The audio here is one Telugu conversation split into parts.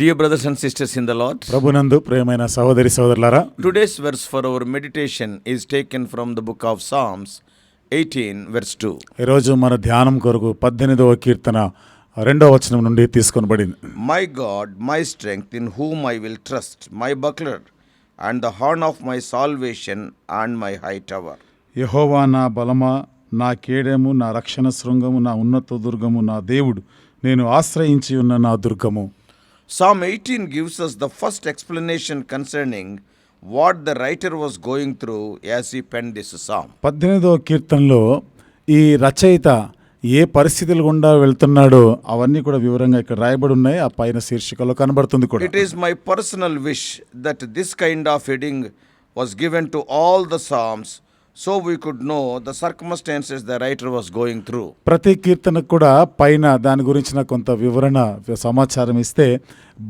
Dear brothers and sisters in the Lord ప్రభునందు ప్రేమైన సహోదరి సోదరులారా today's verse for our meditation is taken from the book of Psalms eighteen verse two ఈరోజు మన ధ్యానం కొరకు పద్దెనిమిదవ కీర్తన రెండవ వచనం నుండి తీసుకొనబడింది. My God my strength in whom I will trust my buckler and the horn of my salvation and my high tower యహోవా నా బలమా నా కేడము నా రక్షణ శృంగము నా ఉన్నత దుర్గము నా దేవుడు నేను ఆశ్రయించి ఉన్న నా దుర్గము. Psalm 18 gives us the first explanation concerning what the writer was going through as he penned this psalm. పద్దెనిమిదవ కీర్తనలో ఈ రచయిత ఏ పరిస్థితులు గుండా వెళ్తున్నాడో అవన్నీ కూడా వివరంగా ఇక్కడ రాయబడి ఉన్నాయి ఆ పైన శీర్షికలో కనబడుతుంది కూడా It is my personal wish that this kind of heading was given to all the Psalms so we could know the circumstances the writer was going through. ప్రతి కీర్తనకు కూడా పైన దాని గురించిన కొంత వివరణ సమాచారం ఇస్తే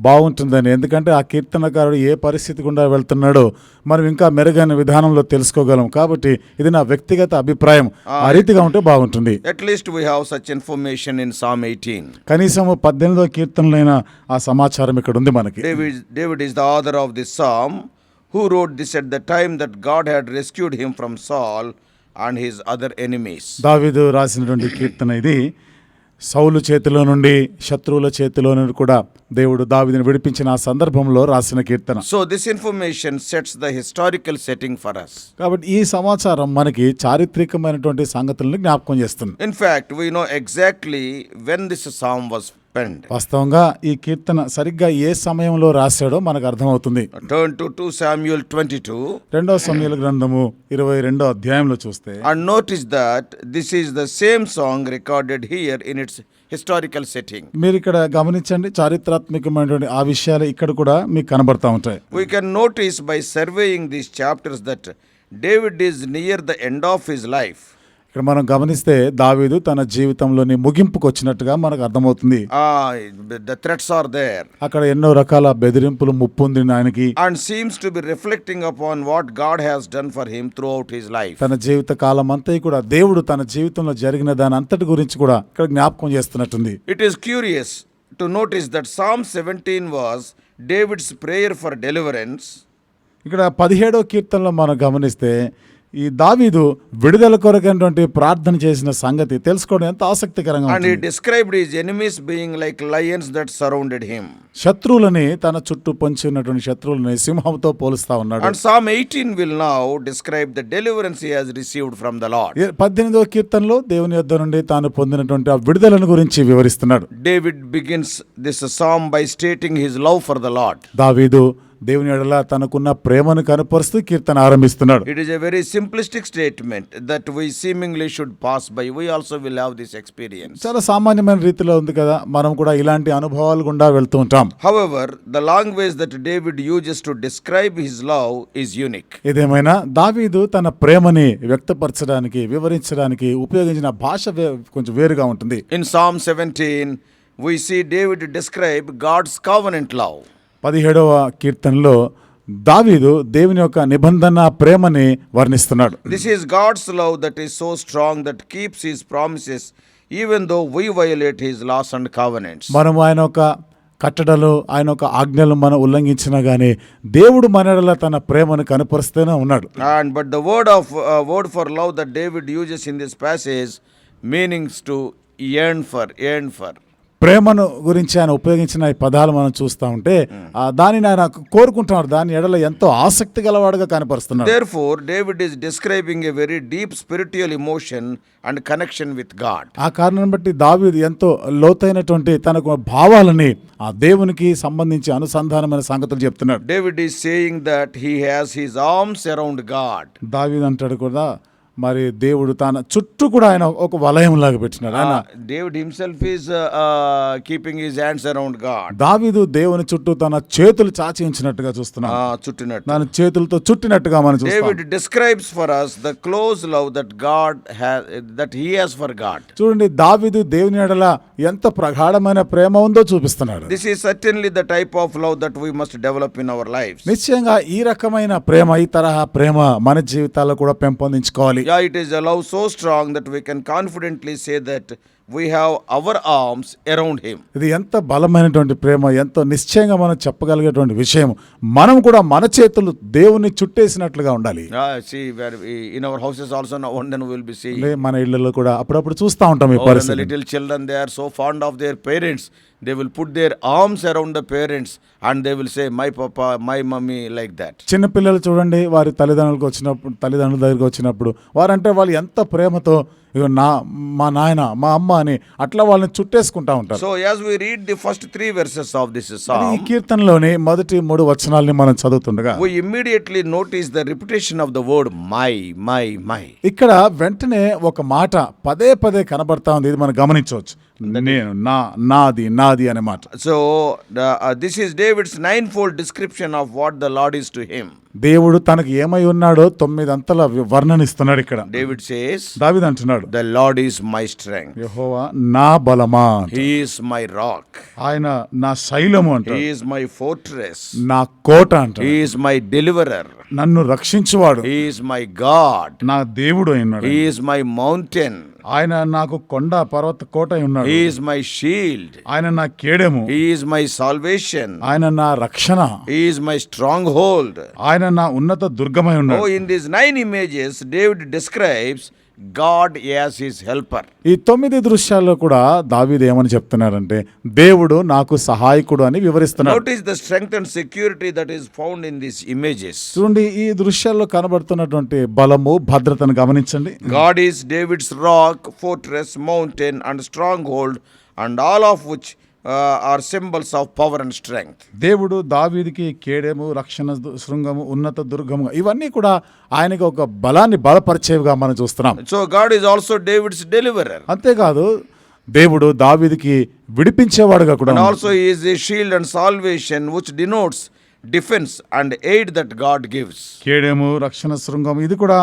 బాగుంటుందని. ఎందుకంటే ఆ కీర్తనకారుడు ఏ పరిస్థితి గుండా వెళ్తున్నాడో మనం ఇంకా మెరుగైన విధానంలో తెలుసుకోగలం. కాబట్టి ఇది నా వ్యక్తిగత అభిప్రాయం. ఆ రీతిగా ఉంటే బాగుంటుంది. At least we have such information in Psalm 18. కనీసం పద్దెనిమిదో కీర్తనలైన ఆ సమాచారం ఇక్కడ ఉంది మనకి. David, David is the author of this psalm. who wrote this at the time that God had rescued him from Saul and his other enemies. దావీదు రాసినటువంటి కీర్తన ఇది సౌలు చేతిలో నుండి శత్రువుల చేతిలో నుండి కూడా దేవుడు దావీదుని విడిపించిన ఆ సందర్భంలో రాసిన కీర్తన So, this information sets the historical setting for us. కాబట్టి ఈ సమాచారం మనకి చారిత్రకమైనటువంటి సంగతులను జ్ఞాపకం చేస్తుంది In fact, we know exactly when this psalm was penned. వాస్తవంగా ఈ కీర్తన సరిగ్గా ఏ సమయంలో రాశాడో మనకు అర్థమవుతుంది. గ్రంథము ఇరవై రెండో అధ్యాయంలో చూస్తే notice that this the same song recorded here in its historical setting మీరు ఇక్కడ గమనించండి చారిత్రాత్మకమైనటువంటి ఆ విషయాలు ఇక్కడ కూడా మీకు కనబడతా ఉంటాయి. We can notice by surveying this chapters that David is near the end of his life ఇక్కడ మనం గమనిస్తే దావీదు తన జీవితంలోని ముగింపుకు వచ్చినట్టుగా మనకు అర్థమవుతుంది. ఆర్ దేర్ అక్కడ ఎన్నో రకాల బెదిరింపులు ముప్పుంది ఆయనకి and seems to be reflecting upon what God has done for him out his life తన జీవిత కాలం అంతా కూడా దేవుడు తన జీవితంలో జరిగిన దాని అంతటి గురించి కూడా ఇక్కడ జ్ఞాపకం చేస్తున్నట్టుంది. It is curious to notice that Psalm seventeen was David's prayer for deliverance ఇక్కడ పదిహేడో కీర్తనలో మనం గమనిస్తే ఈ దావీదు విడుదల కొరకైనటువంటి ప్రార్థన చేసిన సంగతి తెలుసుకోవడం ఎంత ఆసక్తికరంగా and described his enemies being like lions that surrounded him శత్రువులని తన చుట్టూ పొంచి ఉన్నటువంటి శత్రువులని సింహంతో పోలుస్తా ఉన్నాడు. And Psalm 18 will now describe the deliverance he has received from the Lord 18వ కీర్తనలో దేవుని యొద్ద నుండి తాను పొందినటువంటి ఆ విడుదలని గురించి వివరిస్తున్నాడు. David begins this psalm by stating his love for the Lord దావీదు దేవుని ఎడల తనకున్న ప్రేమను కనపరుస్తూ కీర్తన ఆరంభిస్తున్నాడు. It is a very simplistic statement that we seemingly should pass by we also will have this experience చాలా సామాన్యమైన రీతిలో ఉంది కదా మనం కూడా ఇలాంటి అనుభవాలు గుండా వెళ్తూ ఉంటాం. However the language that David uses to describe his love is unique ఇదేమైనా దావీదు తన ప్రేమని వ్యక్తపరచడానికి వివరించడానికి ఉపయోగించిన భాష కొంచెం వేరుగా ఉంటుంది. In Psalm seventeen we see David describe God's covenant love పదిహేడవ కీర్తనలో దావీదు దేవుని యొక్క నిబంధన ప్రేమని వర్ణిస్తున్నాడు. This is God's love that is so strong that keeps his promises even though we violate his laws and covenants మనం ఆయన ఒక కట్టడలు ఆయన ఒక ఆజ్ఞలు మనం ఉల్లంఘించినా కానీ దేవుడు మనడల తన ప్రేమను కనపరుస్తూనే ఉన్నాడు. And but the word of word for love that David uses in this passage meanings to end for end for ప్రేమను గురించి ఆయన ఉపయోగించిన ఈ పదాలు మనం చూస్తూ ఉంటే దానిని ఆయన కోరుకుంటున్నాడు దాని ఎడల ఎంతో ఆసక్తి గలవాడుగా కనపరుస్తున్నాడు Therefore, David is describing a very deep spiritual emotion and connection with God. ఆ కారణం బట్టి దావీదు ఎంతో లోతైనటువంటి తనకు భావాలని ఆ దేవునికి సంబంధించి అనుసంధానమైన సంగతులు చెప్తున్నాడు David is saying that he has his arms around God. దావీదు అంటాడు కూడా మరి దేవుడు తన చుట్టూ కూడా ఆయన ఒక వలయం లాగా పెట్టినాడు ఆయన దేవుడ్ himself is keeping his hands around God దావీదు దేవుని చుట్టూ తన చేతులు చాచి ఉంచినట్టుగా చూస్తున్నాడు చుట్టినట్టు. తన చేతులతో చుట్టినట్టుగా మనం describes for us the close love that God has that he has for God చూడండి దావీదు దేవుని ఎడల ఎంత ప్రగాఢమైన ప్రేమ ఉందో చూపిస్తున్నాడు. This is certainly the type of love that we must develop in our life నిశ్చయంగా ఈ రకమైన ప్రేమ ఈ తరహా ప్రేమ మన జీవితాల్లో కూడా పెంపొందించుకోవాలి. Yeah, it is a love so strong that we can confidently say that we have our arms around him. ఇది ఎంత బలమైనటువంటి ప్రేమ ఎంతో నిశ్చయంగా మనం చెప్పగలిగేటువంటి విషయం మనం కూడా మన చేతులు దేవుని చుట్టేసినట్లుగా ఉండాలి Ah, see, where we, in our houses also now and then we will be seeing. లే, మన ఇళ్ళలో కూడా అప్పుడప్పుడు చూస్తూ ఉంటాం ఈ Oh, పరిస్థితి little children they are so fond of their parents, they will put their arms around the parents and they will say my papa my mummy like that చిన్న పిల్లలు చూడండి వారి తల్లిదండ్రులకు వచ్చినప్పుడు తల్లిదండ్రుల దగ్గరికి వచ్చినప్పుడు వారంటే వాళ్ళు ఎంత ప్రేమతో నా మా నాయన మా అమ్మ అని అట్లా వాళ్ళని చుట్టేసుకుంటా ఉంటారు. So as we read the first three verses of this song ఈ కీర్తనలోని మొదటి మూడు వచనాలని మనం చదువుతుండగా we immediately notice the reputation of the word my my my ఇక్కడ వెంటనే ఒక మాట పదే పదే కనబడతా ఉంది ఇది మనం గమనించవచ్చు. నేను నా నాది నాది అనమాట so this is David's nine fold description of what the Lord is to him దేవుడు తనకు ఏమై ఉన్నాడో తొమ్మిది అంతల వర్ణనిస్తున్నాడు ఇక్కడ. డేవిడ్ సేస్ దావిద్ అంటున్నాడు ద లార్డ్ ఈస్ మై స్ట్రెంగ్ యహోవా నా బలమా హీస్ మై రాక్ ఆయన నా శైలము అంట హీస్ మై ఫోర్ట్రెస్ నా కోట అంట హీస్ మై డెలివరర్ నన్ను రక్షించువాడు. హీస్ మై గాడ్ నా దేవుడు అయినాడు హీస్ మై మౌంటెన్ ఆయన నాకు కొండ పర్వత కోట ఉన్నాడు. ఈజ్ మై షీల్డ్ ఆయన నా కేడము. ఈజ్ మై సాల్వేషన్ ఆయన నా రక్షణ. ఈజ్ మై స్ట్రాంగ్ హోల్డ్ ఆయన నా ఉన్నత దుర్గమై in this nine images David describes God as his helper. ఈ తొమ్మిది దృశ్యాల్లో కూడా దావీద్ ఏమని చెప్తున్నారంటే దేవుడు నాకు సహాయకుడు అని వివరిస్తున్నాడు. Note is the strength and security that is found in this images చూడండి ఈ దృశ్యాల్లో కనబడుతున్నటువంటి బలము భద్రతను గమనించండి. God is David's rock fortress mountain and stronghold and all of which are symbols of power and strength దేవుడు దావీదికి కేడెము రక్షణ శృంగము ఉన్నత దుర్గము ఇవన్నీ కూడా ఆయనకి ఒక బలాన్ని బలపరిచేవిగా మనం చూస్తున్నాం. So God is also David's deliverer అంతేకాదు దేవుడు దావీదికి విడిపించేవాడుగా కూడా also is a shield and salvation which denotes defence and aid that God gives కేడెము రక్షణ శృంగం ఇది కూడా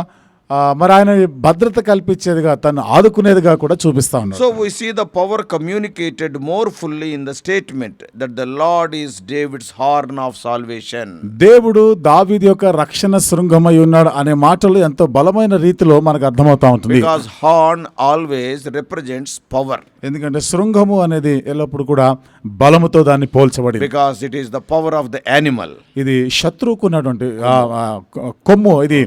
మరి ఆయన భద్రత కల్పించేదిగా తను ఆదుకునేదిగా కూడా చూపిస్తా ఉన్నాడు. So we see the power communicated more fully in the statement that the Lord is David's horn of salvation దేవుడు దావిద్ యొక్క రక్షణ శృంగమై ఉన్నాడు అనే మాటలు ఎంతో బలమైన రీతిలో మనకు అర్థమవుతా ఉంటుంది. Because horn always represents power ఎందుకంటే శృంగము అనేది ఎల్లప్పుడు కూడా బలముతో దాన్ని పోల్చబడి because it is the power of the animal ఇది శత్రువుకు ఉన్నటువంటి కొమ్ము ఇది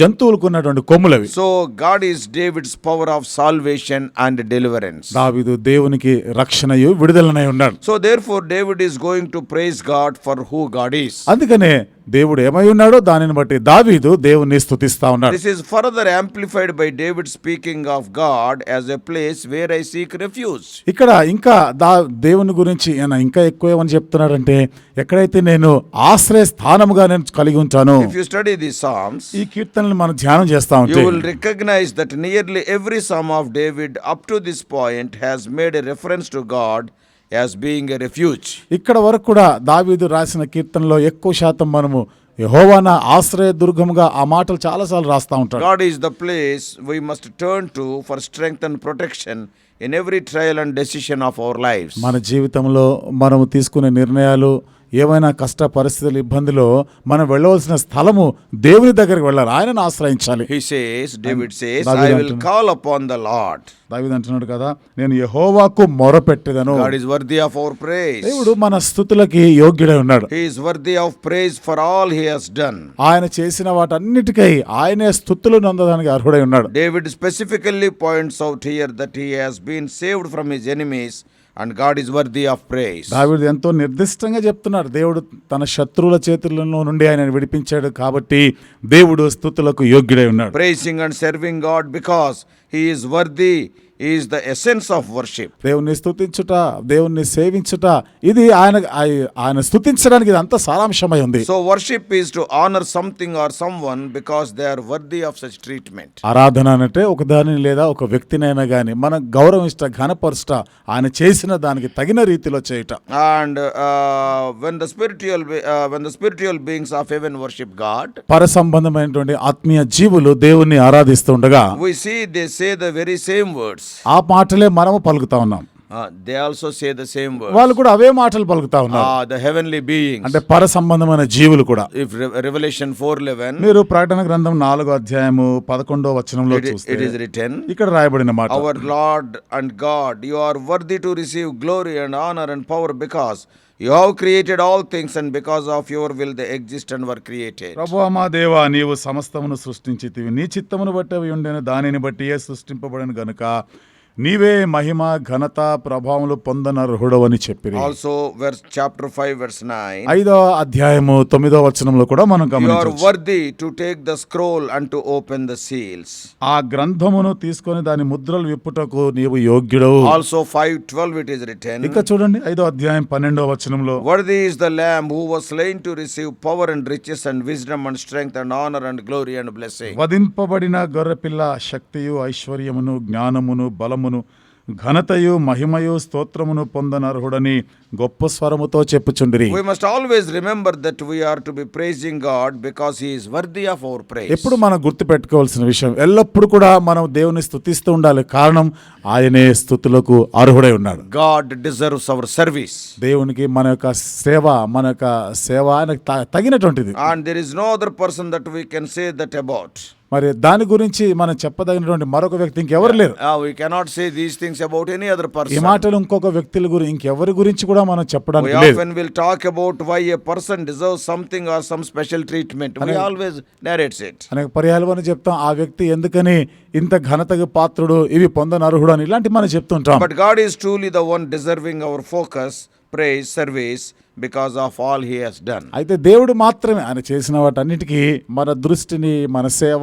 జంతువులకు ఉన్నటువంటి కొమ్ములవి. So God is David's power of salvation and deliverance దావిదు దేవునికి రక్షణయు విడుదలనై ఉన్నాడు. So therefore David is going to praise God for who God is అందుకనే దేవుడు ఏమై ఉన్నాడు దానిని బట్టి దావీదు దేవుణ్ణి స్థుతిస్తా ఉన్నాడు. This is further amplified by David speaking of God as a place where I seek refuge ఇక్కడ ఇంకా దా దేవుని గురించి ఆయన ఇంకా ఎక్కువ ఏమని చెప్తున్నాడంటే ఎక్కడైతే నేను ఆశ్రయ స్థానముగా నేను కలిగి ఉంటాను if you study the songs ఈ కీర్తనలు మనం ధ్యానం చేస్తా ఉంటాం you will recognise that nearly every psalm of David up to this point has made a reference to God as being a refuge ఇక్కడ వరకు కూడా దావీదు రాసిన కీర్తనలో ఎక్కువ శాతం మనము యహోవాన ఆశ్రయ దుర్గంగా ఆ మాటలు చాలాసార్లు రాస్తూ ఉంటాడు. God is the place we must turn to for strength and protection in every trial and decision of our life మన జీవితంలో మనము తీసుకునే నిర్ణయాలు ఏమైనా కష్ట పరిస్థితులు ఇబ్బందులు మనం వెళ్ళవలసిన స్థలము దేవుని దగ్గరికి వెళ్ళాలి. ఆయనను ఆశ్రయించాలి. అంటున్నాడు కదా నేను యహోవాకు మొర పెట్టేదను దేవుడు మన స్థుతులకి యోగ్యుడై ఉన్నాడు. ఫర్ ఆల్ డన్ ఆయన చేసిన వాటన్నిటికై ఆయనే స్థుతులు నందడానికి అర్హుడై ఉన్నాడు. David specifically points out here that he has been saved from his enemies and God is worthy of praise. దావీదు ఎంతో నిర్దిష్టంగా చెప్తున్నారు దేవుడు తన శత్రువుల చేతుల్లో నుండి ఆయన విడిపించాడు కాబట్టి దేవుడు స్థుతులకు యోగ్యుడై ఉన్నాడు Praising and serving God because he is worthy is the essence of worship దేవుణ్ణి స్థుతించుట దేవుణ్ణి సేవించుట ఇది ఆయన ఆయన స్థుతించడానికి ఇది అంత సారాంశమై ఉంది. So worship is to honour something or someone because they are worthy of such treatment ఆరాధన అంటే ఒక దానిని లేదా ఒక వ్యక్తినైనా కానీ మనం గౌరవించట ఘనపరచట ఆయన చేసిన దానికి తగిన రీతిలో చేయట. And when the spiritual when the spiritual beings of heaven worship God పర సంబంధమైనటువంటి ఆత్మీయ జీవులు దేవుణ్ణి ఆరాధిస్తుండగా we see they say the very same words ఆ మాటలే మనము పలుకుతా ఉన్నాం. They also say the same వాళ్ళు కూడా అవే మాటలు పలుకుతా ఉన్నారు. ద హెవెన్లీ బీయింగ్ అంటే పర సంబంధమైన జీవులు కూడా. ఇఫ్ రివల్యూషన్ ఫోర్ లెవెన్ మీరు ప్రకటన గ్రంథం నాలుగో అధ్యాయము పదకొండో వచనంలో ఇట్ ఇస్ రిటర్న్ ఇక్కడ రాయబడిన మాట. Our Lord and God you are worthy to receive glory and honour and power because you have created all things and because of your will the exist and were created ప్రభు అమ్మా దేవా నీవు సమస్తమును సృష్టించి నీ చిత్తమును బట్టి అవి ఉండేను దానిని బట్టియే సృష్టింపబడిన గనుక నీవే మహిమ ఘనత ప్రభావములు పొందనర్హుడవని చెప్పి also verse chapter five verse nine ఐదో అధ్యాయము తొమ్మిదో వచనంలో కూడా మనం గమనించవచ్చు. Worthy to take the scroll and to open the seals ఆ గ్రంథమును తీసుకొని దాని ముద్రలు విప్పుటకు నీవు యోగ్యుడు also five twelve it is return ఇక చూడండి ఐదో అధ్యాయం పన్నెండో వచనంలో. Worthy the lamb who line receive power and riches and wisdom and strength and honour and glory and blessing వదింపబడిన గొర్రెపిల్ల శక్తియు ఐశ్వర్యమును జ్ఞానమును బలము నామమును ఘనతయు మహిమయు స్తోత్రమును పొందనర్హుడని గొప్ప స్వరముతో చెప్పుచుండ్రి. We must always remember that we are to be praising God because he is worthy of our praise ఎప్పుడు మనం గుర్తు పెట్టుకోవాల్సిన విషయం ఎల్లప్పుడూ కూడా మనం దేవుని స్తుతిస్తూ ఉండాలి. కారణం ఆయనే స్తుతులకు అర్హుడై ఉన్నాడు. గాడ్ డిజర్వ్స్ అవర్ సర్వీస్ దేవునికి మన యొక్క సేవ మన యొక్క సేవ తగినటువంటిది. And there is no other person that we can say that about మరి దాని గురించి మనం చెప్పదగినటువంటి మరొక వ్యక్తి ఇంకెవరు లేరు. We cannot say these things about any other మాటలు ఇంకొక వ్యక్తుల గురించి ఇంకెవరి గురించి కూడా మనం చెప్పడం లేదు. When will talk about why a person deserve something or some special treatment we always narrates it అనేక పర్యాలవన చెప్తాం ఆ వ్యక్తి ఎందుకని ఇంత ఘనత పాత్రుడు ఇవి పొందనర్హుడు అని ఇలాంటి మనం చెప్తుంటాం. But God is truly the one deserving our focus praise service because of all he has done అయితే దేవుడు మాత్రమే ఆయన చేసిన వాటన్నిటికీ మన దృష్టిని మన సేవ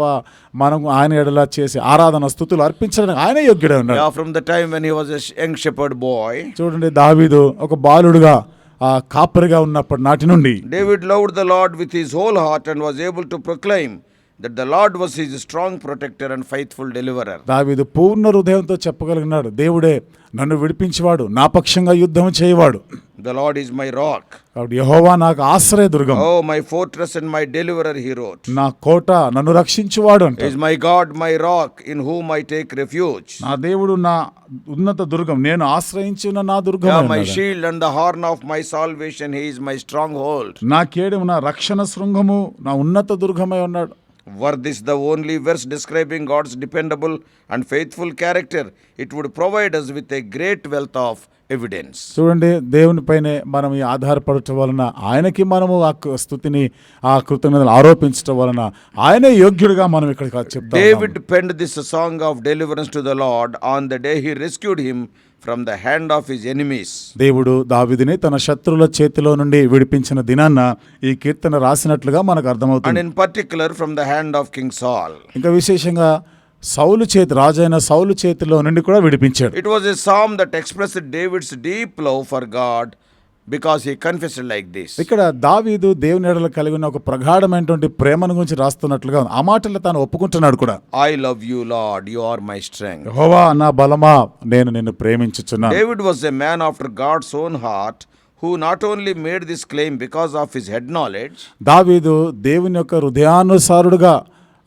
మనం ఆయన ఎడలా చేసి ఆరాధన స్థుతులు అర్పించడానికి ఆయన యోగ్యుడే ఉన్నాడు. From the time when he was young shepherd boy చూడండి దావీదు ఒక బాలుడుగా ఆ కాపర్గా ఉన్నప్పటి నాటి నుండి David loved the Lord with his whole heart and was able to proclaim that the Lord was his strong protector and faithful deliverer దావీదు పూర్ణ హృదయంతో చెప్పగలిగినాడు. దేవుడే నన్ను విడిపించేవాడు నా పక్షంగా యుద్ధం చేయవాడు. The Lord is my rock యహోవా నాకు ఆశ్రయ దుర్గం. O my fortress and my deliverer hero నా కోట నన్ను రక్షించువాడు is my God my rock in whom I take refuge నా దేవుడు నా ఉన్నత దుర్గం నేను ఆశ్రయించిన నా దుర్గం my shield and the horn of my salvation he is my stronghold నా కేడు నా రక్షణ శృంగము నా ఉన్నత దుర్గమై ఉన్నాడు. Were this the only verse describing God's dependable and faithful character it would provide us with a great wealth of evidence చూడండి దేవుని పైనే మనం ఈ ఆధారపడటం వలన ఆయనకి మనము ఆ స్థుతిని ఆ కృతజ్ఞతలు ఆరోపించడం వలన ఆయనే యోగ్యుడిగా మనం ఇక్కడ చెప్తాం David penned this song of deliverance to the Lord on the day he rescued him from the hand of his enemies దేవుడు దావిదిని తన శత్రుల చేతిలో నుండి విడిపించిన దినాన్న ఈ కీర్తన రాసినట్లుగా మనకు అర్థమవుతుంది. In particular from the hand of King Saul ఇంకా విశేషంగా సౌలు చేతి రాజైన సౌలు చేతిలో నుండి కూడా విడిపించాడు. It was a psalm that express David's deep love for God because he confessed like this ఇక్కడ దావీదు దేవుని ఎడలు కలిగిన ఒక ప్రగాఢమైనటువంటి ప్రేమను గురించి రాస్తున్నట్లుగా ఆ మాటలు తాను ఒప్పుకుంటున్నాడు కూడా. I love you Lord you are my strength హోవా నా బలమా? నేను నిన్ను ప్రేమించుచున్నా David was a man after God's own heart who not only made this claim because of his head knowledge దావీదు దేవుని యొక్క హృదయానుసారుడుగా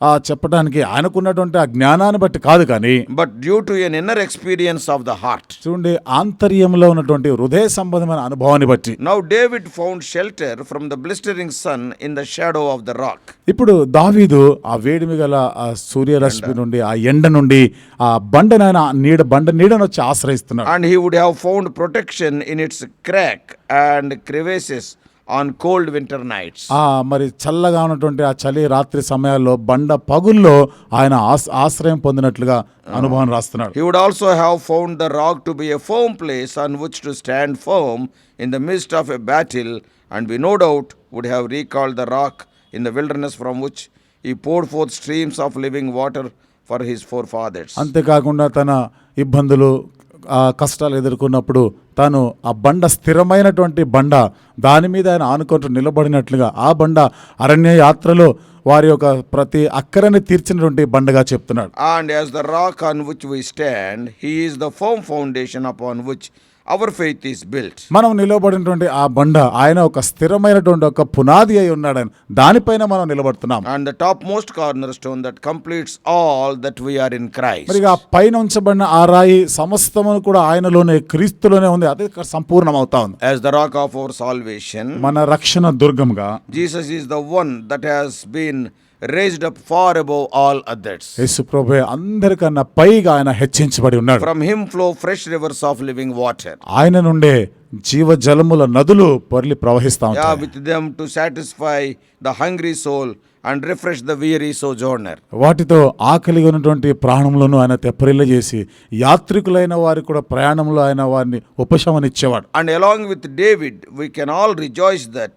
ఆ చెప్పడానికి ఆయనకున్నటువంటి ఆ జ్ఞానాన్ని బట్టి కాదు కానీ but due to an inner experience of the heart చూడండి ఆంతర్యంలో ఉన్నటువంటి హృదయ సంబంధమైన అనుభవాన్ని బట్టి. Now David found shelter from the blistering sun in the shadow of the rock ఇప్పుడు దావీదు ఆ వేడిమి గల ఆ సూర్యరశ్మి నుండి ఆ ఎండ నుండి ఆ బండనైన నీడ బండ నీడను వచ్చి ఆశ్రయిస్తున్నాడు. And he would have found protection in its crack and crevices on cold winter nights మరి చల్లగా ఉన్నటువంటి ఆ చలి రాత్రి సమయాల్లో బండ పగుల్లో ఆయన ఆశ్రయం పొందినట్లుగా అనుభవం రాస్తున్నాడు. Would also have found the rock to be a firm place on which to stand firm in the midst of a battle and we no doubt would have recall the rock in the wilderness from which he pour forth streams of living water for his forefathers అంతేకాకుండా తన ఇబ్బందులు కష్టాలు ఎదుర్కొన్నప్పుడు తాను ఆ బండ స్థిరమైనటువంటి బండ దాని మీద ఆయన ఆనుకుంటూ నిలబడినట్లుగా ఆ బండ అరణ్య యాత్రలో వారి యొక్క ప్రతి అక్కరని తీర్చినటువంటి బండగా చెప్తున్నాడు. And as the rock on which we stand he the firm foundation foundation on which our faith is built మనం నిలబడినటువంటి ఆ బండ ఆయన ఒక స్థిరమైనటువంటి ఒక పునాది అయి ఉన్నాడని దానిపైన మనం నిలబడుతున్నాం. And topmost cornerstone that completes all that we are in Christ మరి ఆ పైన ఉంచబడిన ఆ రాయి సమస్తమును కూడా ఆయనలోనే క్రీస్తులోనే ఉంది. అది సంపూర్ణం అవుతా ఉంది. As the rock of our salvation మన రక్షణ దుర్గంగా Jesus is the one that has been raised up far above all others. యేసు ప్రభు అందరికన్నా పైగా ఆయన హెచ్చించబడి ఉన్నాడు From him flow fresh rivers of living water. ఆయన నుండే జీవ జలముల నదులు పొర్లి ప్రవహిస్తా Yeah, ఉంటాయి with them to satisfy the hungry soul and refresh the weary sojourner. వాటితో ఆకలిగా ఉన్నటువంటి ప్రాణములను ఆయన తెప్పరిల్ల చేసి యాత్రికులైన వారి కూడా ప్రయాణంలో ఆయన వారిని ఉపశమనిచ్చేవాడు And along with David, we can all rejoice that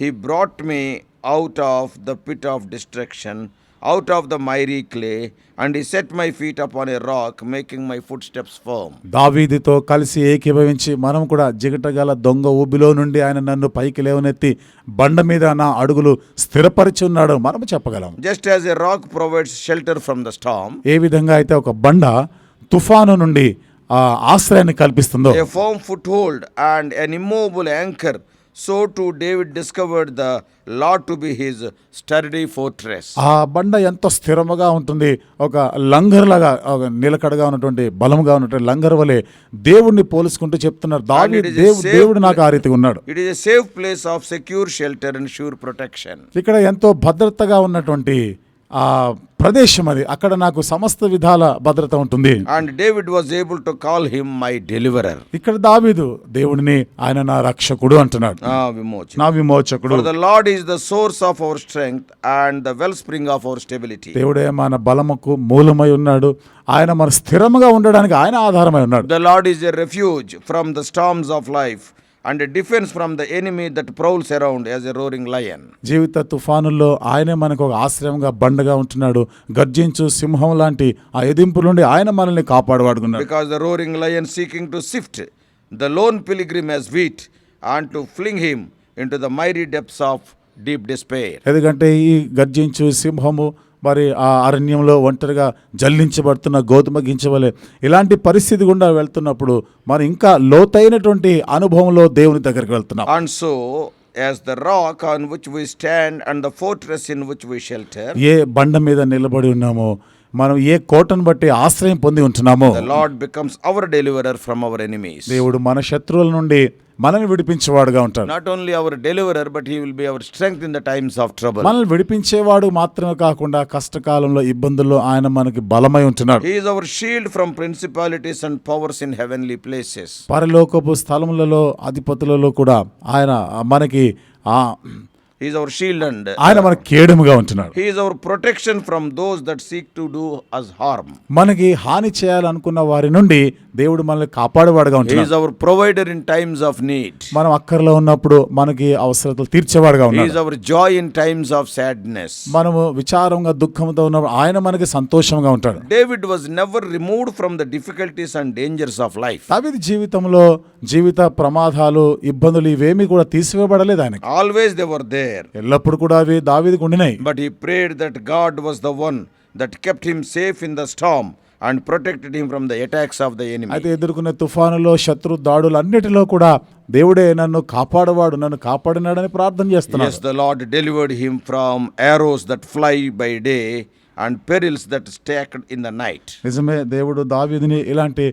he brought me out of the pit of destruction, out of the miry clay, and he set my feet upon a rock, making my footsteps firm. దావీదితో కలిసి ఏకీభవించి మనం కూడా జిగటగల దొంగ ఊబిలో నుండి ఆయన నన్ను పైకి లేవనెత్తి బండ మీద నా అడుగులు స్థిరపరిచి ఉన్నాడు మనం చెప్పగలం Just as a rock provides shelter from the storm, ఏ విధంగా అయితే ఒక బండ తుఫాను నుండి ఆ ఆశ్రయాన్ని కల్పిస్తుందో a firm foothold, and an immovable anchor, so too David discovered the Lord to be his sturdy fortress. ఆ బండ ఎంతో స్థిరముగా ఉంటుంది ఒక లంగర్లాగా ఒక నిలకడగా ఉన్నటువంటి బలముగా ఉన్నటువంటి లంగర్ వలె దేవుణ్ణి పోల్చుకుంటూ చెప్తున్నారు దావి దేవుడు నాకు ఆ రీతిగా ఉన్నాడు It is a safe place of secure shelter and sure protection. ఇక్కడ ఎంతో భద్రతగా ఉన్నటువంటి ఆ ప్రదేశం అది. అక్కడ నాకు సమస్త విధాల భద్రత ఉంటుంది. And David was able to call him my deliverer ఇక్కడ దావీదు దేవుడిని ఆయన నా రక్షకుడు అంటున్నాడు. నా విమోచ నా విమోచకుడు. The Lord is the source of our strength and the wellspring of our stability దేవుడే మన బలముకు మూలమై ఉన్నాడు. ఆయన మన స్థిరముగా ఉండడానికి ఆయన ఆధారమై ఉన్నాడు. The Lord is a refuge from the storms of life and defence from the enemy that prowls around as a roaring lion. జీవిత తుఫానుల్లో ఆయనే మనకు ఒక ఆశ్రయంగా బండగా ఉంటున్నాడు. గర్జించు సింహం లాంటి ఆ ఎదింపు నుండి ఆయన మనల్ని కాపాడబడుకున్నాడు because the roaring lion seeking to sift the lone pilgrim as wheat and to fling him into the miry depths of deep despair ఎందుకంటే ఈ గర్జించు సింహము మరి ఆ అరణ్యంలో ఒంటరిగా జల్లించబడుతున్న గోధుమ గించవలే ఇలాంటి పరిస్థితి గుండా వెళ్తున్నప్పుడు మరి ఇంకా లోతైనటువంటి అనుభవంలో దేవుని దగ్గరికి వెళ్తున్నాం. And so, as the rock on which we stand and the fortress in which we shelter, ఏ బండ మీద నిలబడి ఉన్నామో మనం ఏ కోటను బట్టి ఆశ్రయం పొంది ఉంటున్నామో Lord becomes our deliverer from our enemies దేవుడు మన శత్రువుల నుండి మనల్ని విడిపించేవాడుగా ఉంటాడు. Not only our deliverer but he will be our strength in the times of trouble మనల్ని విడిపించేవాడు మాత్రమే కాకుండా కష్టకాలంలో ఇబ్బందుల్లో ఆయన మనకి బలమై ఉంటున్నాడు. He is our shield from principalities and powers in heavenly places పరలోకపు స్థలములలో అధిపతులలో కూడా ఆయన మనకి ఆ హీఈస్ అవర్ షీల్డ్ అండ్ ఆయన మన కేడముగా ఉంటున్నాడు. He is our protection from those that seek to do us harm మనకి హాని చేయాలనుకున్న వారి నుండి దేవుడు మనల్ని కాపాడేవాడుగా ఉంటాడు our provider in times of need మనం అక్కర్లో ఉన్నప్పుడు మనకి అవసరతలు తీర్చేవాడుగా ఉన్నాడు. Our joy in times of sadness మనము విచారంగా దుఃఖంతో ఉన్నప్పుడు ఆయన మనకి సంతోషంగా ఉంటాడు. David was never remove from the difficulties and dangers of life అవి జీవితంలో జీవిత ప్రమాదాలు ఇబ్బందులు ఇవేమి కూడా తీసివేయబడలేదు ఆయన ఆల్వేస్ దేవర్ దేర్ ఎల్లప్పుడు కూడా అవి దావిదికి ఉండినాయి. But he prayed that God was the one that kept him safe in the storm and protected him from the attacks of the enemy అయితే ఎదుర్కొన్న తుఫానులో శత్రు దాడులు అన్నిటిలో కూడా దేవుడే నన్ను కాపాడవాడు నన్ను కాపాడినాడని ప్రార్థన చేస్తున్నాను as the Lord delivered him from arrows that fly by day and perils that stalked in the night నిజమే దేవుడు దావిదిని ఇలాంటి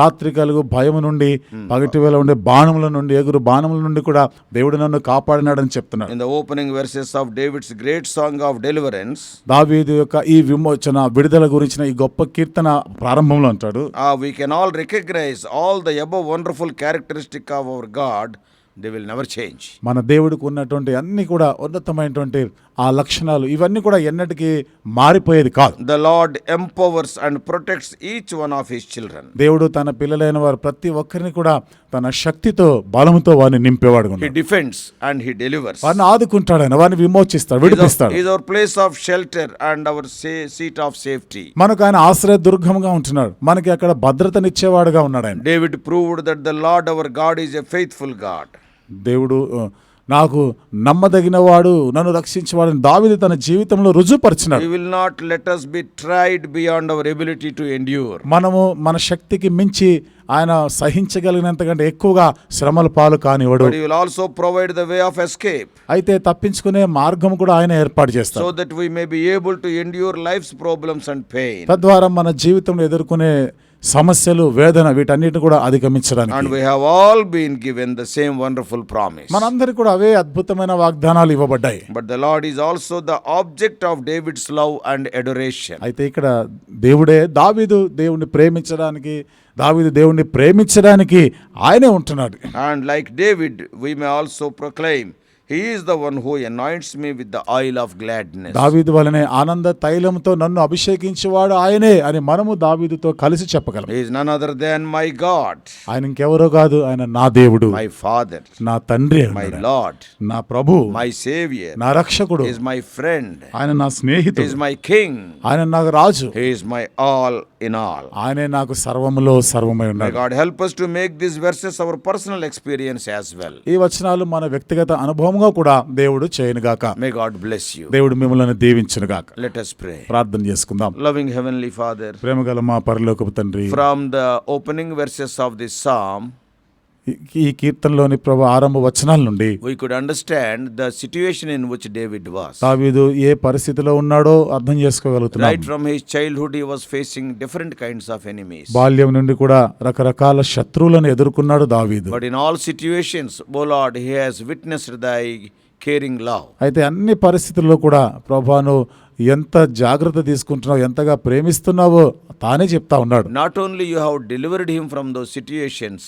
రాత్రి కలుగు భయం నుండి పగటి వేళ ఉండే బాణముల నుండి ఎగురు బాణముల నుండి కూడా దేవుడు నన్ను కాపాడినాడని చెప్తున్నాడు. In the opening verses of David's great song of deliverance దావీదు యొక్క ఈ విమోచన విడుదల గురించిన ఈ గొప్ప కీర్తన ప్రారంభంలో అంటాడు. ఆ we can all recognise all the above wonderful characteristic of our God they will never change మన దేవుడికి ఉన్నటువంటి అన్ని కూడా ఉన్నతమైనటువంటి ఆ లక్షణాలు ఇవన్నీ కూడా ఎన్నటికీ మారిపోయేది కాదు. The Lord empowers and protects each one of his children దేవుడు తన పిల్లలైన వారు ప్రతి ఒక్కరిని కూడా తన శక్తితో బలంతో వారిని నింపేవాడు he defends and he delivers వారిని ఆదుకుంటాడు ఆయన వారిని విమోచిస్తాడు విడిపిస్తాడు. Is our place of shelter and our seat of safety మనకు ఆయన ఆశ్రయ దుర్గంగా ఉంటున్నాడు. మనకి అక్కడ భద్రతనిచ్చేవాడుగా ఉన్నాడు ఆయన. David proved that the Lord our God is a faithful God దేవుడు నాకు నమ్మదగిన వాడు నన్ను రక్షించేవాడని దావిది తన జీవితంలో రుజుపరిచినాడు will not let be tried beyond our ability to endure మనము మన శక్తికి మించి ఆయన సహించగలిగినంత కంటే ఎక్కువగా శ్రమల పాలు కానివ్వడు. Will also provide the way of escape అయితే తప్పించుకునే మార్గం కూడా ఆయన ఏర్పాటు చేస్తారు that we may be able to endure life's problems and pain తద్వారా మన జీవితంలో ఎదుర్కొనే సమస్యలు వేదన వీటన్నిటిని కూడా అధిగమించడానికి. మనందరికి కూడా అవే అద్భుతమైన వాగ్దానాలు ఇవ్వబడ్డాయి. But the Lord is also the object of David's love and adoration అయితే ఇక్కడ దేవుడే దావిదు దేవుణ్ణి ప్రేమించడానికి దావిదు దేవుణ్ణి ప్రేమించడానికి ఆయనే ఉంటున్నాడు. And like David we may also proclaim He is the one who anoints me with the oil of gladness. దావీదు వలనే ఆనంద తైలంతో నన్ను అభిషేకించేవాడు ఆయనే అని మనము దావీదుతో కలిసి చెప్పగలం He is none other than my God, ఆయన ఇంకెవరో కాదు ఆయన నా దేవుడు my Father, నా తండ్రి my అన్నాడు. Lord, నా ప్రభు my Savior. నా రక్షకుడు is my friend. ఆయన నా స్నేహితుడు is my King. ఆయన నాకు రాజు He is my all in all. ఆయనే నాకు సర్వములో సర్వమై ఉన్నాడు God help us to make these verses our personal experience as well. ఈ వచనాలు మన వ్యక్తిగత రూపముగా కూడా దేవుడు చేయనుగాక మే గాడ్ బ్లెస్ యు దేవుడు మిమ్మల్ని దీవించును గాక. లెట్ ప్రే ప్రార్థన చేసుకుందాం. లవింగ్ హెవెన్లీ ఫాదర్ ప్రేమ గల మా పరలోకపు తండ్రి from the opening verses of this psalm ఈ కీర్తనలోని ప్రభు ఆరంభ వచనాల నుండి we could understand the situation in which David was దావీదు ఏ పరిస్థితిలో ఉన్నాడో అర్థం చేసుకోగలుగుతున్నాం. Right from his childhood he was facing different kinds of enemies బాల్యం నుండి కూడా రకరకాల శత్రువులను ఎదుర్కొన్నాడు దావీదు. But in all situations O Lord witnessed thy caring love అయితే అన్ని పరిస్థితుల్లో కూడా ప్రభాను ఎంత జాగ్రత్త తీసుకుంటున్నావు ఎంతగా ప్రేమిస్తున్నావో తానే చెప్తా ఉన్నాడు. Not only you have delivered him from those situations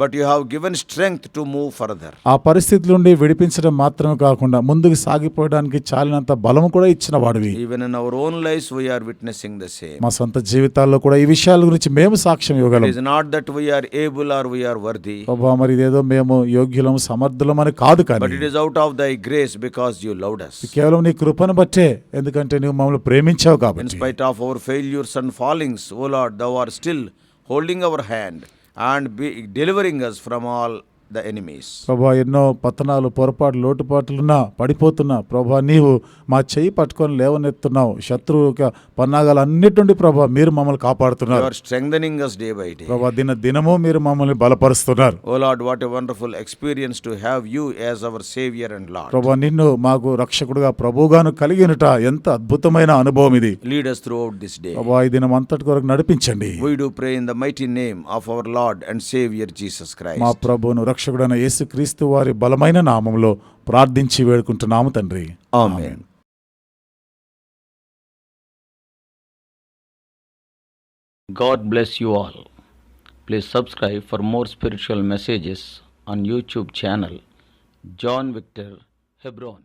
but you have given strength to move further ఆ పరిస్థితుల నుండి విడిపించడం మాత్రమే కాకుండా ముందుకు సాగిపోవడానికి చాలినంత బలం కూడా ఇచ్చిన వాడివి. Even in our own life are witnessing the same మా సొంత జీవితాల్లో కూడా ఈ విషయాల గురించి మేము సాక్ష్యం ఇవ్వగలం. Is not that we are able or we are worthy ప్రభువా మరి ఏదో మేము యోగ్యులం సమర్థులం అని కాదు కానీ but out of thy grace because you loved us. కేవలం నీ కృపను బట్టే ఎందుకంటే నువ్వు మమ్మల్ని ప్రేమించావు కాబట్టి. In spite of our failures and fallings O Lord thou art still holding our hand and be delivering us from all the enemies. ప్రభా ఎన్నో పతనాలు పొరపాటు లోటుపాట్లున్నా పడిపోతున్నా ప్రభా నీవు మా చెయ్యి పట్టుకొని లేవనెత్తున్నావు శత్రువు యొక్క పన్నాగాలు అన్నిటి ప్రభా మీరు మమ్మల్ని You కాపాడుతున్నారు are strengthening us day by day. ప్రభా దిన దినము మీరు మమ్మల్ని బలపరుస్తున్నారు O Lord, what a wonderful experience to have you as our Savior and Lord. ప్రభా నిన్ను మాకు రక్షకుడుగా ప్రభువుగాను కలిగినట ఎంత అద్భుతమైన అనుభవం ఇది Lead us throughout this day. ప్రభా ఈ దినం అంతటి కొరకు నడిపించండి We do pray in the mighty name of our Lord and Savior Jesus మా Christ. ప్రభువును రక్షకుడైన యేసుక్రీస్తు వారి బలమైన నామంలో ప్రార్థించి వేడుకుంటున్నాము తండ్రి. God bless you all. Please subscribe for more spiritual messages on YouTube channel John Victor Hebron.